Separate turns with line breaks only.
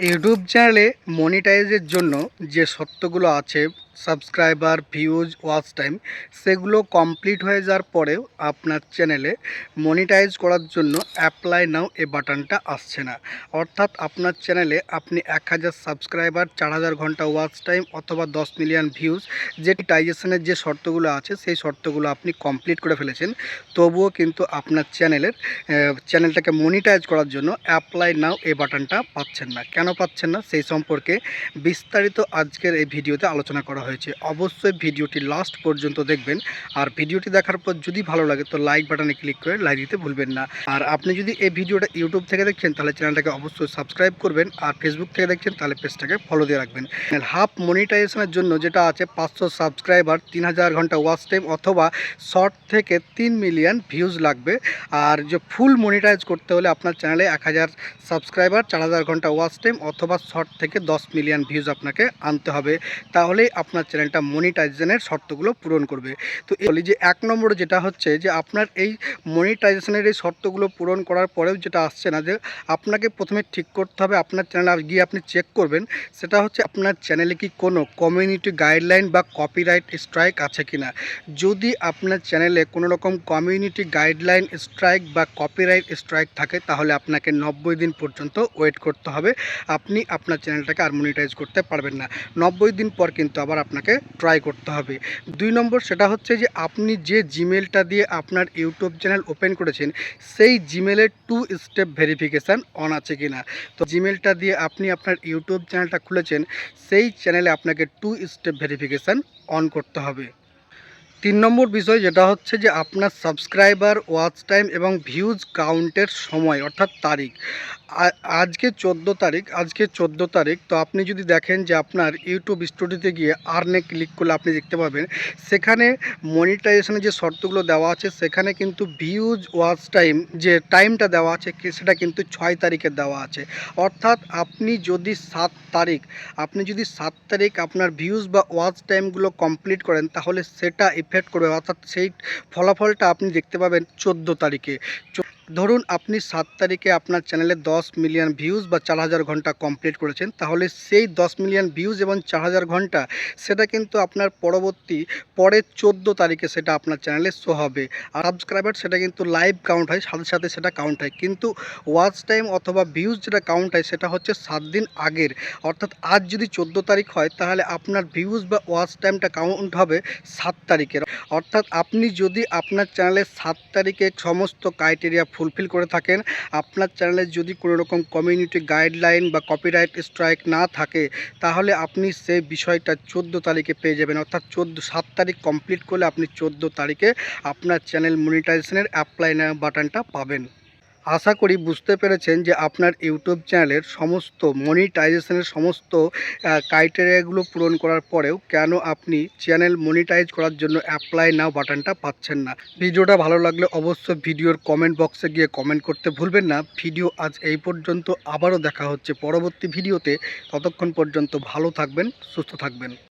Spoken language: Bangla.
ইউটিউব চ্যানেলে মনিটাইজের জন্য যে শর্তগুলো আছে সাবস্ক্রাইবার, ভিউজ, ওয়াচ টাইম, সেগুলো কমপ্লিট হয়ে যাওয়ার পরেও আপনার চ্যানেলে মনিটাইজ করার জন্য অ্যাপ্লাই নাও এ বাটনটা আসছে না। অর্থাৎ আপনার চ্যানেলে আপনি এক হাজার সাবস্ক্রাইবার, চার হাজার ঘণ্টা ওয়াচ টাইম অথবা দশ মিলিয়ন ভিউজ যে টাইজেশনের যে শর্তগুলো আছে, সেই শর্তগুলো আপনি কমপ্লিট করে ফেলেছেন। তবুও কিন্তু আপনার চ্যানেলের চ্যানেলটাকে মনিটাইজ করার জন্য অ্যাপ্লাই নাও এই বাটনটা পাচ্ছেন না। কেন পাচ্ছেন না? সেই সম্পর্কে বিস্তারিত আজকের এই ভিডিওতে আলোচনা করা হয়েছে। অবশ্যই ভিডিওটি লাস্ট পর্যন্ত দেখবেন। আর ভিডিওটি দেখার পর যদি ভালো লাগে, তো লাইক বাটনে ক্লিক করে লাইক দিতে ভুলবেন না। আর আপনি যদি এই ভিডিওটা ইউটিউব থেকে দেখছেন, তাহলে চ্যানেলটাকে অবশ্যই সাবস্ক্রাইব করবেন। আর ফেসবুক থেকে দেখছেন, তাহলে পেজটাকে ফলো দিয়ে রাখবেন। হাফ মনিটাইজেশনের জন্য যেটা আছে, পাঁচশো সাবস্ক্রাইবার তিন হাজার ঘণ্টা ওয়াচ টাইম অথবা শর্ট থেকে তিন মিলিয়ন ভিউজ লাগবে। আর যে ফুল মনিটাইজ করতে হলে আপনার চ্যানেলে এক হাজার সাবস্ক্রাইবার চার হাজার ঘণ্টা ওয়াচ টাইম অথবা শর্ট থেকে দশ মিলিয়ন ভিউজ আপনাকে আনতে হবে। তাহলেই আপনার চ্যানেলটা মনিটাইজেশনের শর্তগুলো পূরণ করবে। তো বলি যে এক নম্বরে যেটা হচ্ছে যে আপনার এই মনিটাইজেশনের এই শর্তগুলো পূরণ করার পরেও যেটা আসছে না যে আপনাকে প্রথমে ঠিক করতে হবে আপনার চ্যানেলে গিয়ে আপনি চেক করবেন, সেটা হচ্ছে আপনার চ্যানেলে কি কোনো কমিউনিটি গাইডলাইন বা কপিরাইট স্ট্রাইক আছে কি না যদি আপনার চ্যানেলে কোনো রকম কমিউনিটি গাইডলাইন স্ট্রাইক বা কপিরাইট স্ট্রাইক থাকে, তাহলে আপনাকে নব্বই দিন পর্যন্ত ওয়েট করতে হবে। আপনি আপনার চ্যানেলটাকে আর মনিটাইজ করতে পারবেন না। নব্বই দিন পর কিন্তু আবার আপনাকে ট্রাই করতে হবে। দুই নম্বর সেটা হচ্ছে যে আপনি যে জিমেলটা দিয়ে আপনার ইউটিউব চ্যানেল ওপেন করেছেন, সেই জিমেলের টু স্টেপ ভেরিফিকেশান অন আছে কি না তো জিমেলটা দিয়ে আপনি আপনার ইউটিউব চ্যানেলটা খুলেছেন, সেই চ্যানেলে আপনাকে টু স্টেপ ভেরিফিকেশান অন করতে হবে। তিন নম্বর বিষয় যেটা হচ্ছে যে আপনার সাবস্ক্রাইবার ওয়াচ টাইম এবং ভিউজ কাউন্টের সময়, অর্থাৎ তারিখ। আজকে চোদ্দ তারিখ, আজকে চোদ্দ তারিখ, তো আপনি যদি দেখেন যে আপনার ইউটিউব স্টুডিওতে গিয়ে আর্নে ক্লিক করলে আপনি দেখতে পাবেন, সেখানে মনিটাইজেশনের যে শর্তগুলো দেওয়া আছে, সেখানে কিন্তু ভিউজ ওয়াচ টাইম যে টাইমটা দেওয়া আছে সেটা কিন্তু ছয় তারিখে দেওয়া আছে। অর্থাৎ আপনি যদি সাত তারিখ, আপনি যদি সাত তারিখ আপনার ভিউজ বা ওয়াচ টাইমগুলো কমপ্লিট করেন, তাহলে সেটা ইফেক্ট করবে অর্থাৎ সেই ফলাফলটা আপনি দেখতে পাবেন চোদ্দ তারিখে। ধরুন আপনি সাত তারিখে আপনার চ্যানেলে দশ মিলিয়ন ভিউজ বা চার হাজার ঘণ্টা কমপ্লিট করেছেন, তাহলে সেই দশ মিলিয়ন ভিউজ এবং চার হাজার ঘণ্টা, সেটা কিন্তু আপনার পরবর্তী পরের চোদ্দ তারিখে সেটা আপনার চ্যানেলে শো হবে। আর সাবস্ক্রাইবার সেটা কিন্তু লাইভ কাউন্ট হয়, সাথে সাথে সেটা কাউন্ট হয়। কিন্তু ওয়াচ টাইম অথবা ভিউজ যেটা কাউন্ট হয়, সেটা হচ্ছে সাত দিন আগের। অর্থাৎ আজ যদি চোদ্দ তারিখ হয়, তাহলে আপনার ভিউজ বা ওয়াচ টাইমটা কাউন্ট হবে সাত তারিখের। অর্থাৎ আপনি যদি আপনার চ্যানেলে সাত তারিখে সমস্ত ক্রাইটেরিয়া ফুলফিল করে থাকেন। আপনার চ্যানেলে যদি কোনো রকম কমিউনিটি গাইডলাইন বা কপিরাইট স্ট্রাইক না থাকে, তাহলে আপনি সেই বিষয়টা চোদ্দ তারিখে পেয়ে যাবেন। অর্থাৎ চোদ্দ, সাত তারিখ কমপ্লিট করলে আপনি চোদ্দ তারিখে আপনার চ্যানেল মনিটাইজেশনের অ্যাপ্লাই বাটনটা পাবেন। আশা করি বুঝতে পেরেছেন যে আপনার ইউটিউব চ্যানেলের সমস্ত মনিটাইজেশনের সমস্ত ক্রাইটেরিয়াগুলো পূরণ করার পরেও কেন আপনি চ্যানেল মনিটাইজ করার জন্য অ্যাপ্লাই নাও বাটনটা পাচ্ছেন না? ভিডিওটা ভালো লাগলে অবশ্যই ভিডিওর কমেন্ট বক্সে গিয়ে কমেন্ট করতে ভুলবেন না। ভিডিও আজ এই পর্যন্ত, আবারও দেখা হচ্ছে পরবর্তী ভিডিওতে। ততক্ষণ পর্যন্ত ভালো থাকবেন, সুস্থ থাকবেন।